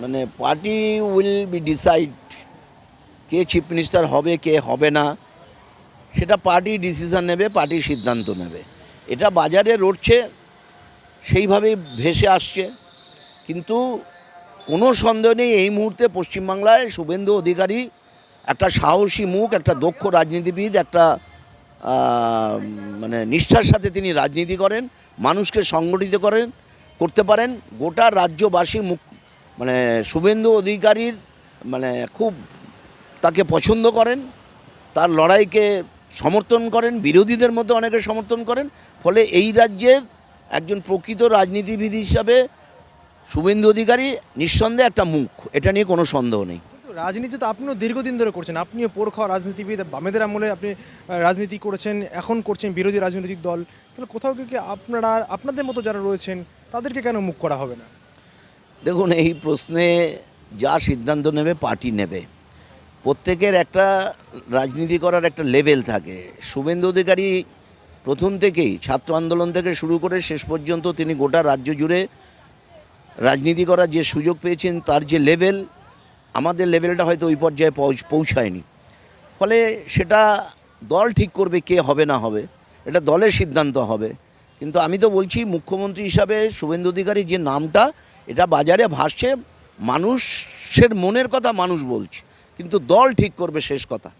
মানে party will be decide কে chief minister হবে, কে হবে না, সেটা পার্টি ডিসিশান নেবে পার্টি সিদ্ধান্ত নেবে। এটা বাজারে রটছে, সেইভাবেই ভেসে আসছে। কিন্তু কোনো সন্দেহ নেই, এই মুহূর্তে পশ্চিমবাংলায় শুভেন্দু অধিকারী একটা সাহসী মুখ, একটা দক্ষ রাজনীতিবিদ, একটা মানে নিষ্ঠার সাথে তিনি রাজনীতি করেন, মানুষকে সংগঠিত করেন, করতে পারেন। গোটা রাজ্যবাসী মুখ মানে শুভেন্দু অধিকারীর মানে খুব তাকে পছন্দ করেন, তার লড়াইকে সমর্থন করেন, বিরোধীদের মধ্যে অনেকে সমর্থন করেন, ফলে এই রাজ্যের একজন প্রকৃত রাজনীতিবিদ হিসাবে শুভেন্দু অধিকারী নিঃসন্দেহে একটা মুখ, এটা নিয়ে কোনো সন্দেহ নেই। রাজনীতি তো আপনিও দীর্ঘদিন ধরে করছেন, আপনিও পোর খাওয়া রাজনীতিবিদ, বামেদের আমলে আপনি রাজনীতি করেছেন, এখন করছেন বিরোধী রাজনৈতিক দল, তাহলে কোথাও কি কি আপনারা, আপনাদের মতো যারা রয়েছেন, তাদেরকে কেন মুখ করা হবে না? দেখুন, এই প্রশ্নে যা সিদ্ধান্ত নেবে, পার্টি নেবে। প্রত্যেকের একটা রাজনীতি করার একটা লেভেল থাকে। শুভেন্দু অধিকারী প্রথম থেকেই ছাত্র আন্দোলন থেকে শুরু করে শেষ পর্যন্ত তিনি গোটা রাজ্য জুড়ে রাজনীতি করার যে সুযোগ পেয়েছেন, তার যে লেভেল, আমাদের লেভেলটা হয়তো ওই পর্যায়ে পৌঁছ- পৌঁছায়নি। ফলে সেটা দল ঠিক করবে কে হবে না হবে, এটা দলের সিদ্ধান্ত হবে। কিন্তু আমি তো বলছি, মুখ্যমন্ত্রী হিসাবে শুভেন্দু অধিকারী যে নামটা এটা বাজারে ভাসছে মানুষের মনের কথা মানুষ বলছে কিন্তু দল ঠিক করবে শেষ কথা।